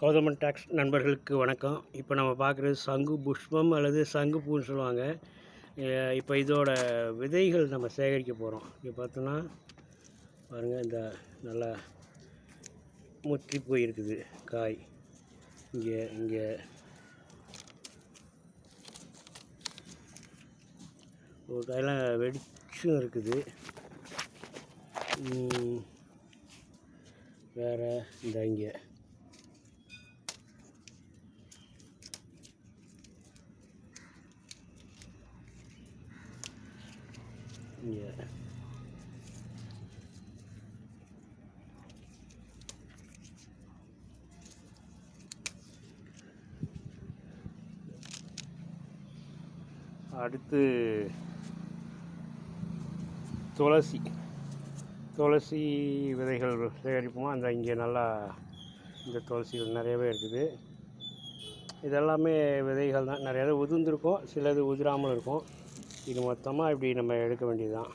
Gowthaman tax நண்பர்களுக்கு வணக்கம். இப்போ நம்ம பார்க்குறது சங்கு புஷ்பம் அல்லது சங்கு பூன்னு சொல்லுவாங்க. இப்போ இதோட விதைகள் நம்ம சேகரிக்க போகிறோம். இங்கே பார்த்தோன்னா பாருங்கள் இந்த நல்லா முற்றி போயிருக்குது காய். இங்கே இங்கே. ஒரு காயெல்லாம் வெடிச்சும் இருக்குது. வேறு இந்த இங்கே. இங்கே அடுத்து துளசி. துளசி விதைகள் சேகரிப்போம்? அந்த இங்கே நல்லா இந்த துளசிகள் நிறையவே இருக்குது. இதெல்லாமே விதைகள் தான் நிறைய இது சிலது உதிராமல் இருக்கும். இது மொத்தமாக இப்படி நம்ம எடுக்க வேண்டியதுதான்.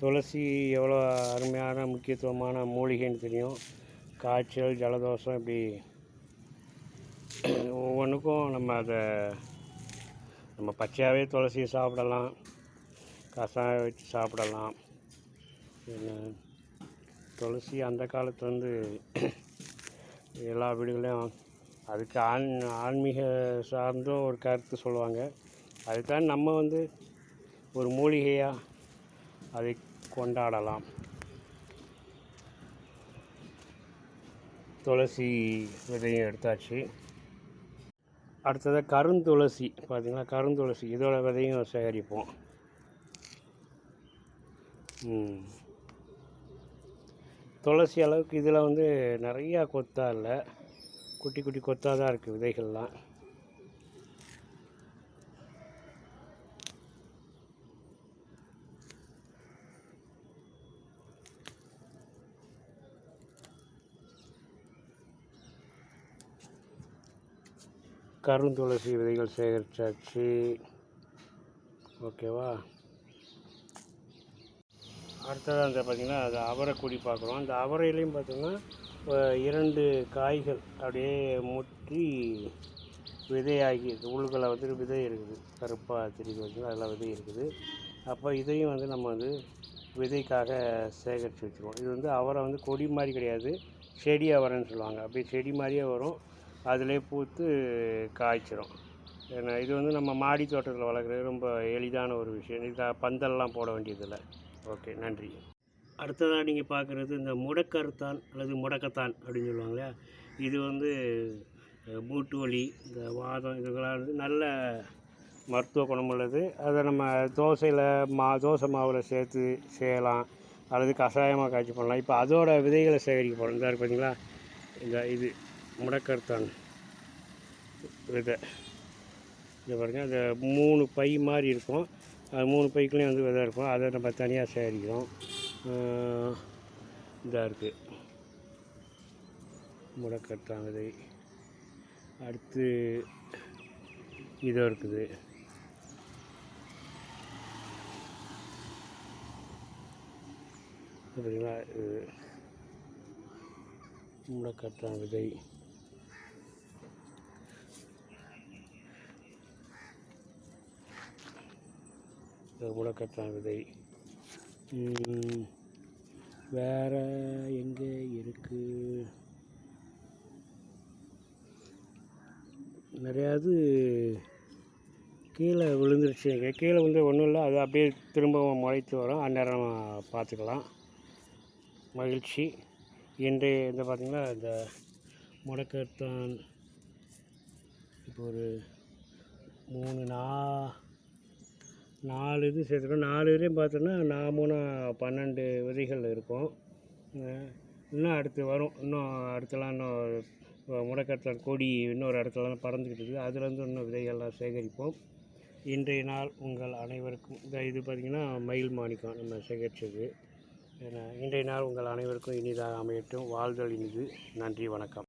துளசி எவ்வளோ அருமையான முக்கியத்துவமான மூலிகைன்னு தெரியும். காய்ச்சல் ஜலதோஷம் இப்படி ஒவ்வொன்றுக்கும் நம்ம அதை நம்ம பச்சையாகவே துளசியை சாப்பிடலாம். கஷாயம் வச்சு சாப்பிடலாம். என்ன துளசி அந்த காலத்துலேருந்து எல்லா வீடுகளையும் அதுக்கு ஆன் ஆன்மீக சார்ந்தும் ஒரு கருத்து சொல்லுவாங்க. அதுதான் நம்ம வந்து ஒரு மூலிகையாக அதை கொண்டாடலாம். துளசி விதையும் எடுத்தாச்சு. அடுத்ததாக கருந்துளசி பார்த்திங்கன்னா கருந்துளசி இதோட விதையும் சேகரிப்போம். துளசி அளவுக்கு இதில் வந்து நிறையா கொத்தா இல்லை. குட்டி குட்டி கொத்தாக தான் இருக்குது விதைகள்லாம். கருந்துளசி விதைகள் சேகரிச்சாச்சு. ஓகேவா? அடுத்ததாக அந்த பார்த்திங்கன்னா அது அவரை கொடி பார்க்குறோம். அந்த அவரையிலையும் பார்த்தோம்னா இரண்டு காய்கள் அப்படியே முற்றி விதையாகி உள்ளுக்குள்ள வந்து விதை இருக்குது. கருப்பாக திரும்பி வச்சுன்னா அதெல்லாம் விதை இருக்குது. அப்போ இதையும் வந்து நம்ம வந்து விதைக்காக சேகரித்து வச்சுருவோம். இது வந்து அவரை வந்து கொடி மாதிரி கிடையாது. செடி அவரைன்னு சொல்லுவாங்க. அப்படியே செடி மாதிரியே வரும். அதிலே பூத்து காய்ச்சிரும். ஏன்னா இது வந்து நம்ம மாடி தோட்டத்தில் வளர்க்குறது ரொம்ப எளிதான ஒரு விஷயம். இது பந்தல்லாம் போட வேண்டியதில்லை. ஓகே நன்றி. அடுத்ததாக நீங்கள் பார்க்குறது இந்த முடக்கருத்தான் அல்லது முடக்கத்தான் அப்படின்னு சொல்லுவாங்க இது வந்து மூட்டு வலி இந்த வாதம் இதுக்கெல்லாம் வந்து நல்ல மருத்துவ குணம் உள்ளது. அதை நம்ம தோசையில் மா தோசை மாவில் சேர்த்து செய்யலாம். அல்லது கஷாயமாக காய்ச்சி பண்ணலாம் இப்போ அதோட விதைகளை சேகரிக்க போகிறோம் இந்த பார்த்தீங்களா இந்த இது முடக்கருத்தான் விதை. இதை பாருங்கள் அந்த மூணு பை மாதிரி இருக்கும். அது மூணு பைக்குள்ளேயும் வந்து விதை இருக்கும். அதை நம்ம தனியாக சேகரிக்கிறோம். இதாக இருக்குது முடக்கட்டாங்கதை விதை அடுத்து இதோ இருக்குது. இது பார்த்தீங்களா இது விதை முடக்கட்டான் விதை வேற எங்கே இருக்கு? நிறையாது கீழே விழுந்துருச்சு. எங்கே கீழே வந்து ஒன்றும் இல்லை. அது அப்படியே திரும்பவும் முளைத்து வரும். அந்நேரம் நம்ம பார்த்துக்கலாம். மகிழ்ச்சி. இன்றைய இந்த பார்த்திங்கன்னா இந்த முடக்கத்தான் இப்போ ஒரு மூணு நா நாலு இது சேர்த்துக்கணும் நாலு இதுலேயும் பார்த்தோன்னா நான் மூணு பன்னெண்டு விதைகள் இருக்கும். இன்னும் அடுத்து வரும். இன்னும் அடுத்தலாம் இன்னும் முடக்கத்தில் கொடி இன்னொரு இடத்துலலாம் பறந்துக்கிட்டு இருக்குது அதுலேருந்து இன்னும் விதைகள்லாம் சேகரிப்போம். இன்றைய நாள் உங்கள் அனைவருக்கும் இந்த இது பார்த்திங்கன்னா மயில் மாணிக்கம் நம்ம சேகரித்தது ஏன்னா, இன்றைய நாள் உங்கள் அனைவருக்கும் இனிதாக அமையட்டும். வாழ்தல் இனிது. நன்றி வணக்கம்.